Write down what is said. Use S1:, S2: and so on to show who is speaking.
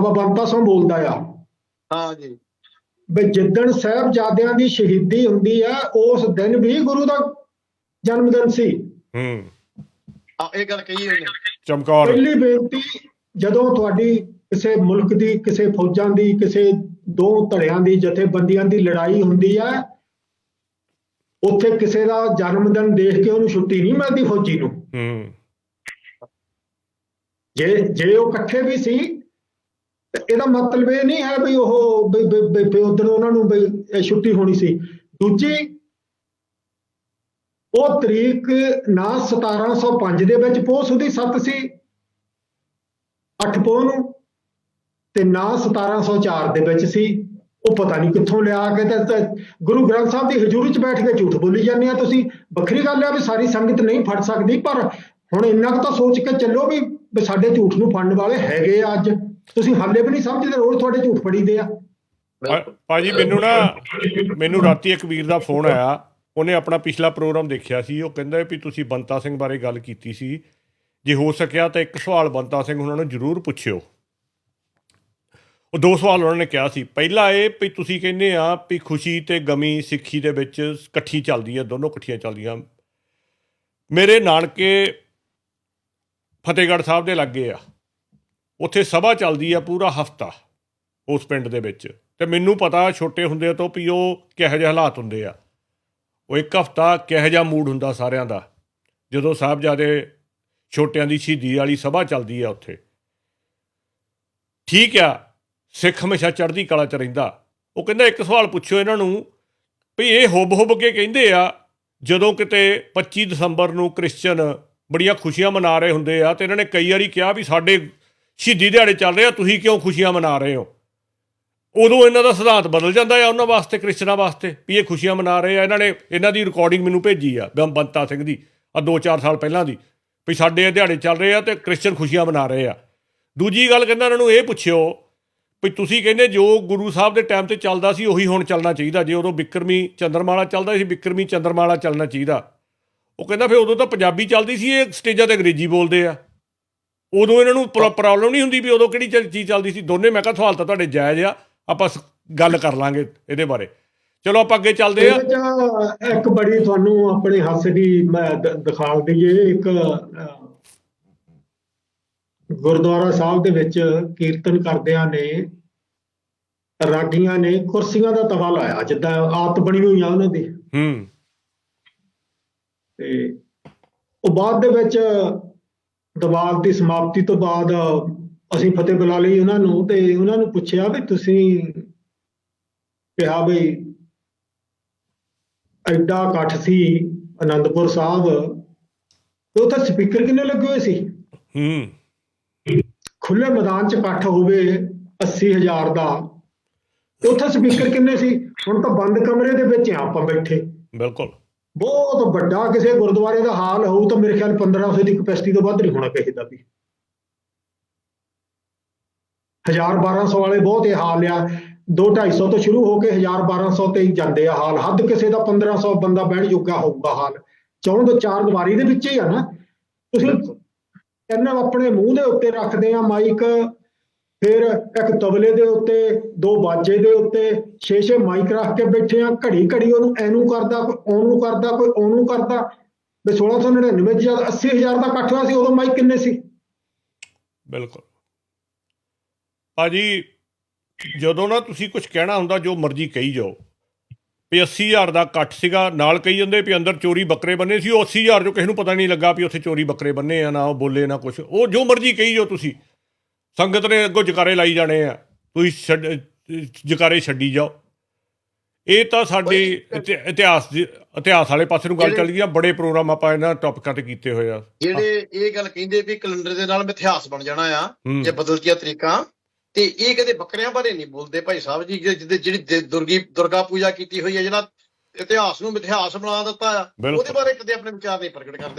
S1: ਬਾਬਾ ਬੰਤਾ ਸਿੰਘ ਬੋਲਦਾ ਆ।
S2: ਹਾਂ ਜੀ।
S1: ਵੀ ਜਿੱਦਣ ਸਾਹਿਬਜ਼ਾਦਿਆਂ ਦੀ ਸ਼ਹੀਦੀ ਹੁੰਦੀ ਆ ਉਸ ਦਿਨ ਵੀ ਗੁਰੂ ਦਾ ਜਨਮ ਦਿਨ ਸੀ।
S3: ਹੂੰ।
S2: ਆ ਇਹ ਗੱਲ ਕਹੀ ਉਹਨੇ
S3: ਚਮਕੌਰ।
S1: ਪਹਿਲੀ ਬੇਨਤੀ ਜਦੋਂ ਤੁਹਾਡੀ ਕਿਸੇ ਮੁਲਕ ਦੀ ਕਿਸੇ ਫੌਜਾਂ ਦੀ ਕਿਸੇ ਦੋ ਧੜਿਆਂ ਦੀ ਜਥੇਬੰਦੀਆਂ ਦੀ ਲੜਾਈ ਹੁੰਦੀ ਹੈ ਉੱਥੇ ਕਿਸੇ ਦਾ ਜਨਮ ਦਿਨ ਦੇਖ ਕੇ ਉਹਨੂੰ ਛੁੱਟੀ ਨਹੀਂ ਮਿਲਦੀ ਫੌਜੀ ਨੂੰ।
S3: ਹੂੰ।
S1: ਜੇ ਜੇ ਉਹ ਇਕੱਠੇ ਵੀ ਸੀ ਤੇ ਇਹਦਾ ਮਤਲਬ ਇਹ ਨਹੀਂ ਹੈ ਵੀ ਉਹ ਵੀ- ਵੀ- ਵੀ- ਵੀ ਉਦੋਂ ਉਹਨਾਂ ਨੂੰ ਵੀ ਛੁੱਟੀ ਹੋਣੀ ਸੀ। ਦੂਜੀ, ਉਹ ਤਰੀਕ ਨਾ 1705 ਦੇ ਵਿੱਚ ਪੋਹ ਸੁਦੀ ਸੱਤ ਸੀ 8 ਪੋਹ ਨੂੰ, ਤੇ ਨਾ 1704 ਦੇ ਵਿੱਚ ਸੀ। ਉਹ ਪਤਾ ਨਹੀਂ ਕਿੱਥੋਂ ਲਿਆ ਕੇ ਤੇ ਗੁਰੂ ਗ੍ਰੰਥ ਸਾਹਿਬ ਦੀ ਹਜ਼ੂਰੀ 'ਚ ਬੈਠ ਕੇ ਝੂਠ ਬੋਲੀ ਜਾਂਦੇ ਆ ਤੁਸੀਂ। ਵੱਖਰੀ ਗੱਲ ਆ ਵੀ ਸਾਰੀ ਸੰਗਤ ਨਹੀਂ ਫੜ ਸਕਦੀ, ਪਰ ਹੁਣ ਇੰਨਾ ਕੁ ਤਾਂ ਸੋਚ ਕੇ ਚੱਲੋ ਵੀ ਸਾਡੇ ਝੂਠ ਨੂੰ ਫੜਨ ਵਾਲੇ ਹੈਗੇ ਆ ਅੱਜ। ਤੁਸੀਂ ਹਾਲੇ ਵੀ ਨਹੀਂ ਸਮਝਦੇ, ਰੋਜ਼ ਤੁਹਾਡੇ ਝੂਠ ਫੜੀਦੇ ਆ।
S3: ਭਾ- ਭਾਜੀ, ਮੈਨੂੰ ਨਾ, ਮੈਨੂੰ ਰਾਤੀ ਇੱਕ ਵੀਰ ਦਾ ਫੋਨ ਆਇਆ। ਉਹਨੇ ਆਪਣਾ ਪਿਛਲਾ ਪ੍ਰੋਗਰਾਮ ਦੇਖਿਆ ਸੀ। ਉਹ ਕਹਿੰਦਾ ਵੀ ਤੁਸੀਂ ਬੰਤਾ ਸਿੰਘ ਬਾਰੇ ਗੱਲ ਕੀਤੀ ਸੀ। ਜੇ ਹੋ ਸਕਿਆ ਤਾਂ ਇੱਕ ਸਵਾਲ ਬੰਤਾ ਸਿੰਘ ਉਹਨਾਂ ਨੂੰ ਜ਼ਰੂਰ ਪੁੱਛਿਓ। ਉਹ ਦੋ ਸਵਾਲ ਉਹਨਾਂ ਨੇ ਕਿਹਾ ਸੀ। ਪਹਿਲਾ ਇਹ ਵੀ ਤੁਸੀਂ ਕਹਿੰਦੇ ਆ ਵੀ ਖੁਸ਼ੀ ਤੇ ਗਮੀ ਸਿੱਖੀ ਦੇ ਵਿੱਚ ਇਕੱਠੀ ਚੱਲਦੀ ਹੈ ਦੋਨੋਂ ਇਕੱਠੀਆਂ ਚੱਲਦੀਆਂ। ਮੇਰੇ ਨਾਨਕੇ ਫਤਿਹਗੜ੍ਹ ਸਾਹਿਬ ਦੇ ਲੱਗੇ ਆ। ਉੱਥੇ ਸਭਾ ਚੱਲਦੀ ਆ ਪੂਰਾ ਹਫਤਾ ਉਸ ਪਿੰਡ ਦੇ ਵਿੱਚ। ਤੇ ਮੈਨੂੰ ਪਤਾ ਛੋਟੇ ਹੁੰਦੇ ਤੋਂ ਵੀ ਉਹ ਕਿਹੋ ਜਿਹੇ ਹਾਲਾਤ ਹੁੰਦੇ ਆ। ਉਹ ਇੱਕ ਹਫਤਾ ਕਿਹੋ ਜਿਹਾ ਮੂਡ ਹੁੰਦਾ ਸਾਰਿਆਂ ਦਾ। ਜਦੋਂ ਸਾਹਿਬਜ਼ਾਦੇ ਛੋਟਿਆਂ ਦੀ ਸ਼ਹੀਦੀ ਵਾਲੀ ਸਭਾ ਚੱਲਦੀ ਆ ਉੱਥੇ। ਠੀਕ ਆ, ਸਿੱਖ ਹਮੇਸ਼ਾ ਚੜ੍ਹਦੀ ਕਲਾ 'ਚ ਰਹਿੰਦਾ। ਉਹ ਕਹਿੰਦਾ, ਇੱਕ ਸਵਾਲ ਪੁੱਛੋ ਇਹਨਾਂ ਨੂੰ ਵੀ ਇਹ ਹੁੱਬ ਹੁੱਬ ਕੇ ਕਹਿੰਦੇ ਆ, ਜਦੋਂ ਕਿਤੇ 25 ਦਸੰਬਰ ਨੂੰ ਕ੍ਰਿਸਚੀਅਨ ਬੜੀਆਂ ਖੁਸ਼ੀਆਂ ਮਨਾ ਰਹੇ ਹੁੰਦੇ ਆ, ਤੇ ਇਹਨਾਂ ਨੇ ਕਈ ਵਾਰੀ ਕਿਹਾ ਵੀ ਸਾਡੇ ਸ਼ਹੀਦੀ ਦਿਹਾੜੇ ਚੱਲ ਰਹੇ ਆ, ਤੁਸੀਂ ਕਿਉਂ ਖੁਸ਼ੀਆਂ ਮਨਾ ਰਹੇ ਹੋ? ਉਦੋਂ ਇਹਨਾਂ ਦਾ ਸਿਧਾਂਤ ਬਦਲ ਜਾਂਦਾ ਆ ਉਹਨਾਂ ਵਾਸਤੇ ਕ੍ਰਿਸਚਨਾਂ ਵਾਸਤੇ, ਵੀ ਇਹ ਖੁਸ਼ੀਆਂ ਮਨਾ ਰਹੇ ਆ। ਇਹਨਾਂ ਨੇ, ਇਹਨਾਂ ਦੀ ਰਿਕਾਰਡਿੰਗ ਮੈਨੂੰ ਭੇਜੀ ਆ ਬੰਤਾ ਸਿੰਘ ਦੀ ਆ 2-4 ਸਾਲ ਪਹਿਲਾਂ ਦੀ, ਵੀ ਸਾਡੇ ਦਿਹਾੜੇ ਚੱਲ ਰਹੇ ਆ ਤੇ ਕ੍ਰਿਸਚਨ ਖੁਸ਼ੀਆਂ ਮਨਾ ਰਹੇ ਆ। ਦੂਜੀ ਗੱਲ ਕਹਿੰਦਾ ਇਹਨਾਂ ਨੂੰ ਇਹ ਪੁੱਛਿਓ ਵੀ ਤੁਸੀਂ ਕਹਿੰਦੇ ਜੋ ਗੁਰੂ ਸਾਹਿਬ ਦੇ ਟਾਈਮ ਤੇ ਚੱਲਦਾ ਸੀ, ਉਹੀ ਹੁਣ ਚੱਲਣਾ ਚਾਹੀਦਾ। ਜੇ ਉਦੋਂ ਬਿਕਰਮੀ ਚੰਦਰਮਾਲਾ ਚੱਲਦਾ ਸੀ, ਬਿਕਰਮੀ ਚੰਦਰਮਾਲਾ ਚੱਲਣਾ ਚਾਹੀਦਾ। ਉਹ ਕਹਿੰਦਾ ਫਿਰ ਉਦੋਂ ਤਾਂ ਪੰਜਾਬੀ ਚੱਲਦੀ ਸੀ, ਇਹ ਸਟੇਜਾਂ ਤੇ ਅੰਗਰੇਜ਼ੀ ਬੋਲਦੇ ਆ। ਉਦੋਂ ਇਹਨਾਂ ਨੂੰ ਪ੍ਰੋਬਲਮ ਨਹੀਂ ਹੁੰਦੀ ਵੀ ਉਦੋਂ ਕਿਹੜੀ ਚੀਜ਼ ਚੱਲਦੀ ਸੀ। ਦੋਨੇ ਮੈਂ ਕਿਹਾ ਸਵਾਲ ਤਾਂ ਤੁਹਾਡੇ ਜਾਇਜ਼ ਆ। ਆਪਾਂ ਗੱਲ ਕਰ ਲਾਂਗੇ ਇਹਦੇ ਬਾਰੇ। ਚਲੋ ਆਪਾਂ ਅੱਗੇ ਚੱਲਦੇ ਆ।
S1: ਇੱਕ ਬੜੀ ਤੁਹਾਨੂੰ ਆਪਣੇ ਹਾਸੇ ਦੀ ਮੈਂ ਦਿਖਾ ਦਈਏ। ਇੱਕ ਗੁਰਦੁਆਰਾ ਸਾਹਿਬ ਦੇ ਵਿੱਚ ਕੀਰਤਨ ਕਰਦਿਆਂ ਨੇ ਰਾਗੀਆਂ ਨੇ ਕੁਰਸੀਆਂ ਦਾ ਤਵਾ ਲਾਇਆ ਜਿੱਦਾਂ ਆਦਤ ਬਣੀ ਹੋਈ ਆ ਉਹਨਾਂ ਦੀ।
S3: ਹੂੰ।
S1: ਤੇ ਉਹ ਬਾਅਦ ਦੇ ਵਿੱਚ ਦੀਵਾਰ ਦੀ ਸਮਾਪਤੀ ਤੋਂ ਬਾਅਦ ਅਸੀਂ ਫਤਿਹ ਬੁਲਾ ਲਈ ਉਹਨਾਂ ਨੂੰ ਤੇ ਉਹਨਾਂ ਨੂੰ ਪੁੱਛਿਆ ਵੀ ਤੁਸੀਂ ਕਿਹਾ ਵੀ ਐਡਾ ਇਕੱਠ ਸੀ ਆਨੰਦਪੁਰ ਸਾਹਿਬ ਤੇ ਉੱਥੇ ਸਪੀਕਰ ਕਿੰਨੇ ਲੱਗੇ ਹੋਏ ਸੀ?
S3: ਹੂੰ।
S1: ਖੁੱਲੇ ਮੈਦਾਨ 'ਚ ਇਕੱਠ ਹੋਵੇ 80000 ਦਾ ਤੇ ਉੱਥੇ ਸਪੀਕਰ ਕਿੰਨੇ ਸੀ? ਹੁਣ ਤਾਂ ਬੰਦ ਕਮਰੇ ਦੇ ਵਿੱਚ ਆਪਾਂ ਬੈਠੇ।
S3: ਬਿਲਕੁਲ।
S1: ਬਹੁਤ ਵੱਡਾ ਕਿਸੇ ਗੁਰਦੁਆਰੇ ਦਾ ਹਾਲ ਹੋਊ ਤਾਂ ਮੇਰੇ ਖਿਆਲ 1500 ਦੀ ਕਪੈਸਿਟੀ ਤੋਂ ਵੱਧ ਨਹੀਂ ਹੋਣਾ ਕਿਸੇ ਦਾ ਵੀ। 1000 1200 ਵਾਲੇ ਬਹੁਤ ਇਹ ਹਾਲ ਆ। 2 250 ਤੋਂ ਸ਼ੁਰੂ ਹੋ ਕੇ 1000 1200 ਤੇ ਹੀ ਜਾਂਦੇ ਆ ਹਾਲ। ਹੱਦ ਕਿਸੇ ਦਾ 1500 ਬੰਦਾ ਬਹਿਣ ਜੋਗਾ ਹੋਊਗਾ ਹਾਲ। ਚੌਂ ਤੋਂ ਚਾਰ ਦੀਵਾਰੀ ਦੇ ਵਿੱਚ ਹੀ ਆ ਨਾ। ਤੁਸੀਂ ਇਹਨਾਂ ਆਪਣੇ ਮੂੰਹ ਦੇ ਉੱਤੇ ਰੱਖਦੇ ਆ ਮਾਈਕ ਫਿਰ ਇੱਕ ਤਬਲੇ ਦੇ ਉੱਤੇ, ਦੋ ਬਾਜੇ ਦੇ ਉੱਤੇ, ਛੇ ਛੇ ਮਾਈਕ ਰੱਖ ਕੇ ਬੈਠੇ ਆ ਘੜੀ ਘੜੀ ਉਹਨੂੰ ਐਨੂੰ ਕਰਦਾ, ਕੋਈ ਉਹਨੂੰ ਕਰਦਾ, ਕੋਈ ਉਹਨੂੰ ਕਰਦਾ। ਵੀ 1699 ਚ ਜਦ 80000 ਦਾ ਇਕੱਠ ਹੋਇਆ ਸੀ, ਉਦੋਂ ਮਾਈਕ ਕਿੰਨੇ ਸੀ?
S3: ਬਿਲਕੁਲ। ਭਾਜੀ, ਜਦੋਂ ਨਾ ਤੁਸੀਂ ਕੁਝ ਕਹਿਣਾ ਹੁੰਦਾ, ਜੋ ਮਰਜ਼ੀ ਕਹੀ ਜਾਓ। ਵੀ 80000 ਦਾ ਇਕੱਠ ਸੀਗਾ, ਨਾਲ ਕਹੀ ਜਾਂਦੇ ਵੀ ਅੰਦਰ ਚੋਰੀ ਬੱਕਰੇ ਬੰਨੇ ਸੀ। ਉਹ 80000 ਜੋ ਕਿਸੇ ਨੂੰ ਪਤਾ ਨਹੀਂ ਲੱਗਾ ਵੀ ਉੱਥੇ ਚੋਰੀ ਬੱਕਰੇ ਬੰਨੇ ਆ, ਨਾ ਉਹ ਬੋਲੇ, ਨਾ ਕੁਝ ਉਹ ਜੋ ਮਰਜ਼ੀ ਕਹੀ ਜਾਓ ਤੁਸੀਂ। ਸੰਗਤ ਨੇ ਅੱਗੋਂ ਜਕਾਰੇ ਲਾਈ ਜਾਣੇ ਆ। ਤੁਸੀਂ ਜਕਾਰੇ ਛੱਡੀ ਜਾਓ। ਇਹ ਤਾਂ ਸਾਡੇ ਇਤਿ- ਇਤਿਹਾਸ ਇਤਿਹਾਸ ਵਾਲੇ ਪਾਸੇ ਨੂੰ ਗੱਲ ਚੱਲ ਗਈ ਆ। ਬੜੇ ਪ੍ਰੋਗਰਾਮ ਆਪਾਂ ਇਹਨਾਂ ਟੌਪਿਕਾਂ ਤੇ ਕੀਤੇ ਹੋਏ ਆ।
S2: ਜਿਹੜੇ ਇਹ ਗੱਲ ਕਹਿੰਦੇ ਵੀ ਕੈਲੰਡਰ ਦੇ ਨਾਲ ਇਤਿਹਾਸ ਬਣ ਜਾਣਾ ਆ ਜੇ ਬਦਲ ਗਿਆ ਤਰੀਕਾ ਤੇ ਇਹ ਕਦੇ ਬੱਕਰਿਆਂ ਬਾਰੇ ਨਹੀਂ ਬੋਲਦੇ ਭਾਈ ਸਾਹਿਬ ਜੀ ਜਿਹਦੇ- ਜਿਹੜੀ ਦੁਰਗੀ ਦੁਰਗਾ ਪੂਜਾ ਕੀਤੀ ਹੋਈ ਹੈ ਜਿਹੜਾ ਇਤਿਹਾਸ ਨੂੰ ਇਤਿਹਾਸ ਬਣਾ ਦਿੱਤਾ ਆ। ਉਹਦੇ ਬਾਰੇ ਕਦੇ ਆਪਣੇ ਵਿਚਾਰ ਨਹੀਂ ਪ੍ਰਗਟ ਕਰਦੇ।